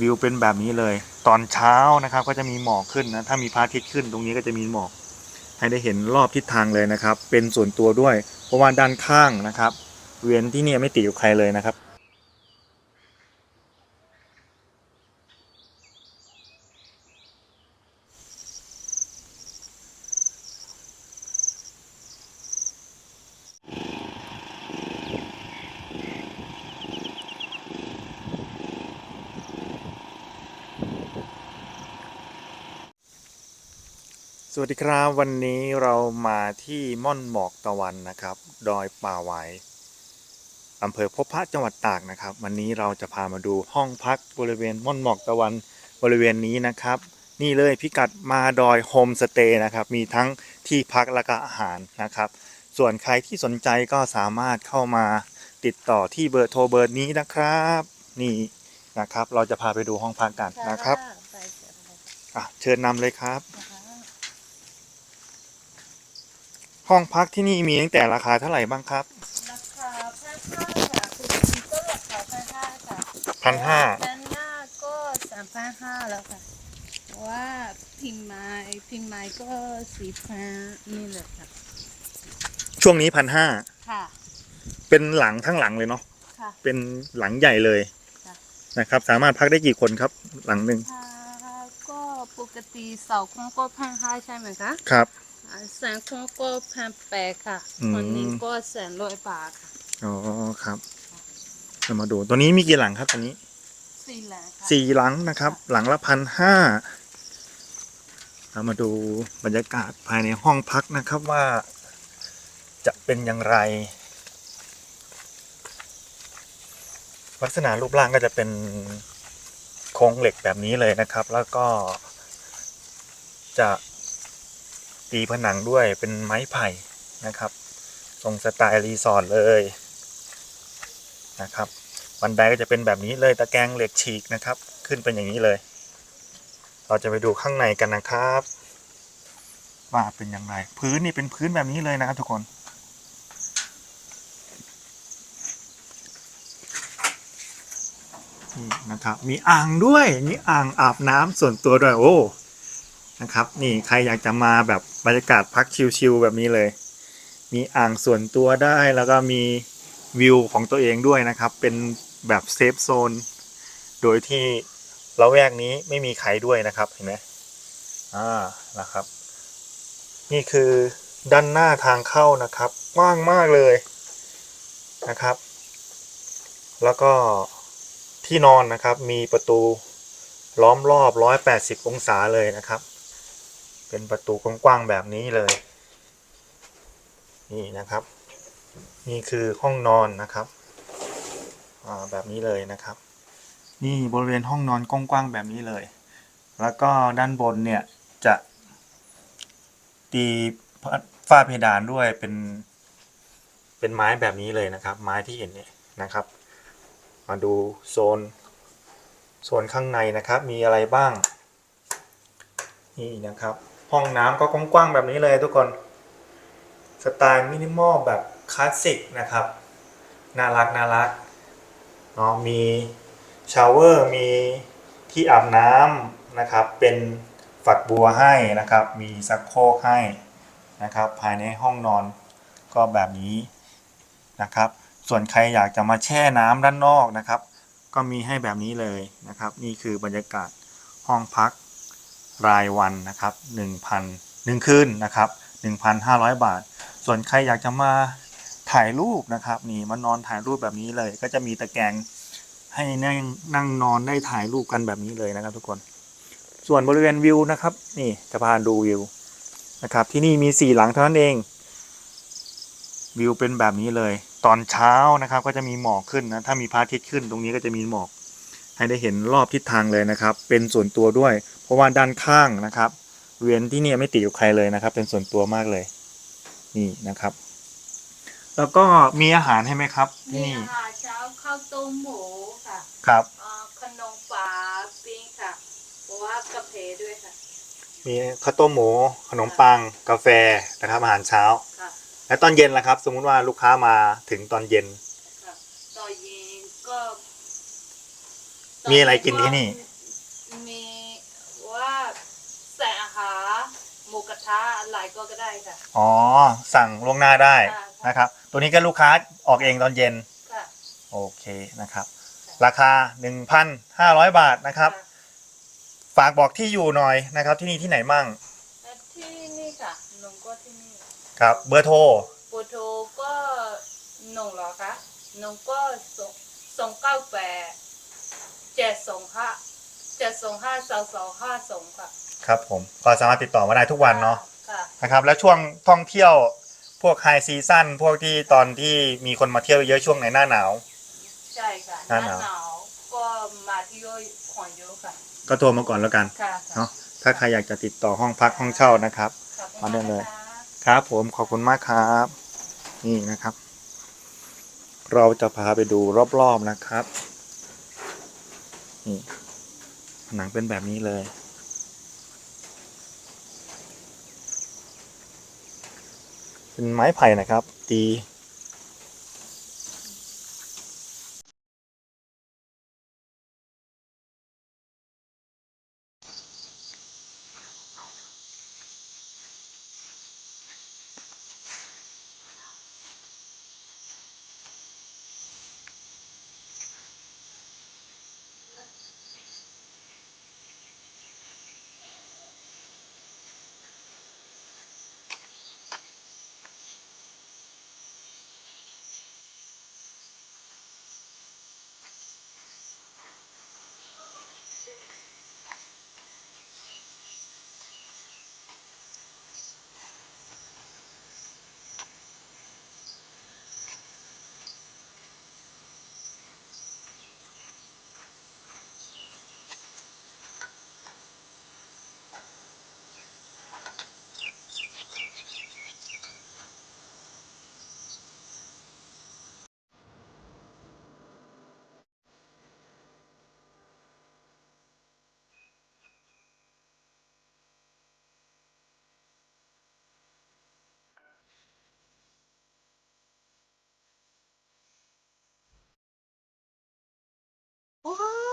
วิวเป็นแบบนี้เลย ตอนเช้านะครับก็จะมีหมอกขึ้นนะถ้ามีพระอาทิตย์ขึ้นตรงนี้ก็จะมีหมอก ให้ได้เห็นรอบทิศทางเลยนะครับ เป็นส่วนตัวด้วย เพราะว่าด้านข้างนะครับ เวียนที่นี่ไม่ติดอยู่ใครเลยนะครับ สวัสดีครับวันนี้เรามาที่ม่อนหมอกตะวันนะครับ ดอยป่าหวายอำเภอพบพระจังหวัดตากนะครับ วันนี้เราจะพามาดูห้องพักบริเวณม่อนหมอกตะวันบริเวณนี้นะครับ นี่เลยพิกัดมาดอยโฮมสเตย์นะครับ มีทั้งที่พักและก็อาหารนะครับ ส่วนใครที่สนใจก็สามารถเข้ามาติดต่อที่เบอร์โทรเบอร์นี้นะครับ นี่นะครับ เราจะพาไปดูห้องพักกันนะครับไปเสียไปอะเชิญนำเลยครับ นะคะ ห้องพักที่นี่มีตั้งแต่ราคาเท่าไหร่บ้างครับราคาพันห้าค่ะคือก็ราคาพันห้าค่ะพันห้าพันห้าก็สามพันห้าแล้วค่ะเพราะว่าพิมพ์ไม้พิมพ์ไม้ก็สี่พันนี่เลยค่ะช่วงนี้พันห้าค่ะ เป็นหลังทั้งหลังเลยเนาะค่ะ เป็นหลังใหญ่เลยค่ะนะครับ สามารถพักได้กี่คนครับ หลังหนึ่งค่ะก็ปกติเสาคงก็พันห้าใช่ไหมคะครับอ่า แสนคงก็พันแปดค่ะอืม คนนี้ก็แสนร้อยบาทค่ะอ๋อครับเรามาดูตัวนี้มีกี่หลังครับตัวนี้สี่แหละค่ะสี่หลังนะครับ หลังละพันห้าเรามาดูบรรยากาศภายในห้องพักนะครับว่า จะเป็นอย่างไร ลักษณะรูปร่างก็จะเป็นโครงเหล็กแบบนี้เลยนะครับ แล้วก็จะ ตีผนังด้วยเป็นไม้ไผ่นะครับทรงสไตล์รีสอร์ทเลยนะครับบันไดก็จะเป็นแบบนี้เลยตะแกรงเหล็กฉีกนะครับ ขึ้นเป็นอย่างนี้เลย เราจะไปดูข้างในกันนะครับ ว่าเป็นอย่างไร พื้นนี่เป็นพื้นแบบนี้เลยนะครับทุกคนนี่นะครับมีอ่างด้วยมีอ่างอาบน้ำส่วนตัวด้วยโอ้ นะครับ นี่ใครอยากจะมาแบบบรรยากาศพักชิลๆแบบนี้เลย มีอ่างส่วนตัวได้แล้วก็มีวิวของตัวเองด้วยนะครับ เป็นแบบเซฟโซน โดยที่ละแวกนี้ไม่มีใครด้วยนะครับเห็นไหมอ่านะครับ นี่คือด้านหน้าทางเข้านะครับกว้างมากเลยนะครับ แล้วก็ที่นอนนะครับมีประตูล้อมรอบ 180 องศาเลยนะครับ เป็นประตูกว้างๆแบบนี้เลย นี่นะครับ นี่คือห้องนอนนะครับอ่าแบบนี้เลยนะครับ นี่บริเวณห้องนอนกว้างๆแบบนี้เลย แล้วก็ด้านบนเนี่ยจะตีฝ้าเพดานด้วยเป็นเป็นไม้แบบนี้เลยนะครับ ไม้ที่เห็นเนี่ยนะครับ มาดูโซนโซนข้างในนะครับ มีอะไรบ้าง นี่นะครับ ห้องน้ำก็กว้างๆแบบนี้เลยทุกคนสไตล์มินิมอลแบบคลาสสิกนะครับน่ารักน่ารักเนาะมีชาวเวอร์มีที่อาบน้ำนะครับ เป็นฝักบัวให้นะครับ มีซักโครกให้นะครับ ภายในห้องนอนก็แบบนี้นะครับ ส่วนใครอยากจะมาแช่น้ำด้านนอกนะครับ ก็มีให้แบบนี้เลยนะครับ นี่คือบรรยากาศห้องพัก รายวันนะครับ1,000 1คืนนะครับ1,500 บาท ส่วนใครอยากจะมาถ่ายรูปนะครับนี่มานอนถ่ายรูปแบบนี้เลย ก็จะมีตะแกรงให้นั่งนั่งนอนได้ถ่ายรูปกันแบบนี้เลยนะครับทุกคน ส่วนบริเวณวิวนะครับ นี่จะพาดูวิวนะครับ ที่นี่มีสี่หลังเท่านั้นเอง วิวเป็นแบบนี้เลย ตอนเช้านะครับ ก็จะมีหมอกขึ้นนะถ้ามีพระอาทิตย์ขึ้น ตรงนี้ก็จะมีหมอก ให้ได้เห็นรอบทิศทางเลยนะครับ เป็นส่วนตัวด้วย เพราะว่าด้านข้างนะครับเวียนที่เนี่ยไม่ติดกับใครเลยนะครับ เป็นส่วนตัวมากเลย นี่นะครับ แล้วก็มีอาหารให้ไหมครับที่มีนี่อาหารเช้าข้าวต้มหมูค่ะครับเอ่อขนมปลาปิ้งค่ะเพราะว่ากาแฟด้วยค่ะ มีข้าวต้มหมู ขนมปังกาแฟนะครับ อาหารเช้าค่ะและตอนเย็นล่ะครับ สมมุติว่าลูกค้ามาถึงตอนเย็นค่ะตอนเย็นก็ มีอะไรกินที่นี่ มีว่าแสงอาหาร หมูกระทะอะไรก็ก็ได้ค่ะ อ๋อ สั่งล่วงหน้าได้ค่ะ นะครับ ตัวนี้ก็ลูกค้าออกเองตอนเย็น ค่ะโอเคนะครับ ราคา 1,500 บาทนะครับ ฝากบอกที่อยู่หน่อยนะครับ ที่นี่ที่ไหนมั่งและที่นี่ค่ะนงก็ที่นี่ครับ เบอร์โทร ปูโทก็นงเหรอคะนงก็ส่งส่งเก้าแปดเจ็ดสองห้าเจ็ดสองห้าสองสองห้าสองค่ะ ครับผมก็สามารถติดต่อมาได้ทุกวันเนาะค่ะ นะครับแล้วช่วงท่องเที่ยวพวกไฮซีซั่นพวกที่ตอนที่มีคนมาเที่ยวเยอะช่วงไหนหน้าหนาว ใช่ค่ะหน้าหนาว หนาวก็มาเที่ยวของเยอะค่ะ ก็โทรมาก่อนแล้วกันค่ะเนาะถ้าใครอยากจะติดต่อห้องพักห้องเช่านะครับ ขอบคุณมาได้เลย นะคะ ครับผมขอบคุณมากครับ นี่นะครับ เราจะพาไปดูรอบๆนะครับนี่ผนังเป็นแบบนี้เลย เป็นไม้ไผ่นะครับ ตี what?